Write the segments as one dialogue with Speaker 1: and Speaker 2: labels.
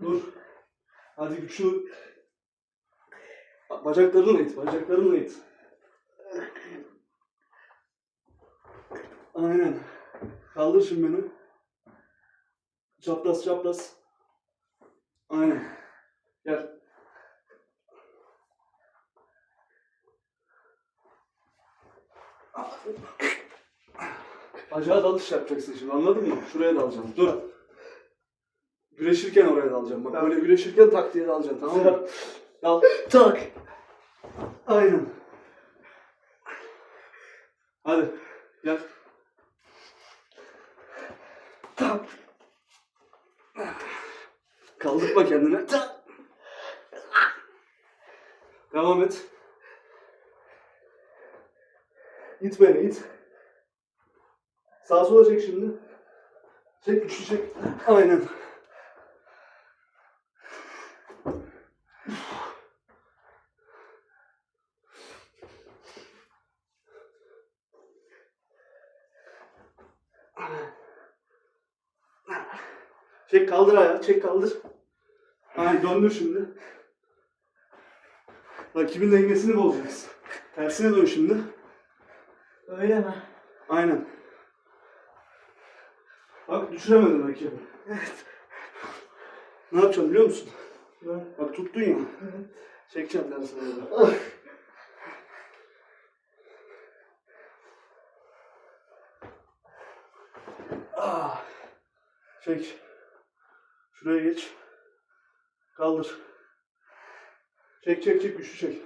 Speaker 1: Dur. Hadi güçlü. Bacaklarını it, bacaklarını it. Aynen. Kaldır şimdi beni. Çapraz çapraz. Aynen. Gel. Bacağa dalış yapacaksın şimdi anladın mı? Şuraya dalacaksın. Dur. Güreşirken oraya dalacaksın. Bak böyle güreşirken tak diye dalacaksın tamam mı? Dal. Tak. Aynen. Hadi. Gel. Tak. Kaldırma kendini. Tak. Devam et. İt beni it. Sağa sola çek şimdi. Çek güçlü çek. Aynen. Çek kaldır ayağı, çek kaldır. Aynen döndür şimdi. Rakibin dengesini bozacaksın. Tersine dön şimdi.
Speaker 2: Öyle mi?
Speaker 1: Aynen. Bak düşüremedin rakibi.
Speaker 2: Evet.
Speaker 1: Ne yapacaksın biliyor musun?
Speaker 2: Ne?
Speaker 1: Bak tuttun ya.
Speaker 2: Evet.
Speaker 1: Çekeceğim tersine doğru. Ah. Çek. Şuraya geç. Kaldır. Çek çek çek güçlü çek.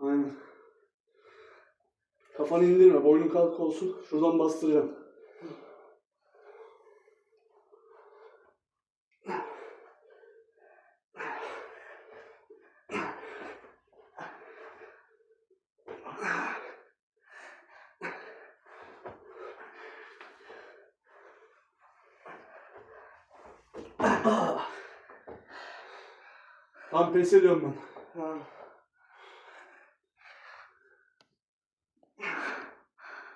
Speaker 1: Aynen. Kafanı indirme. Boynun kalk olsun. Şuradan bastıracağım. Tam pes ediyorum ben.
Speaker 2: Ha.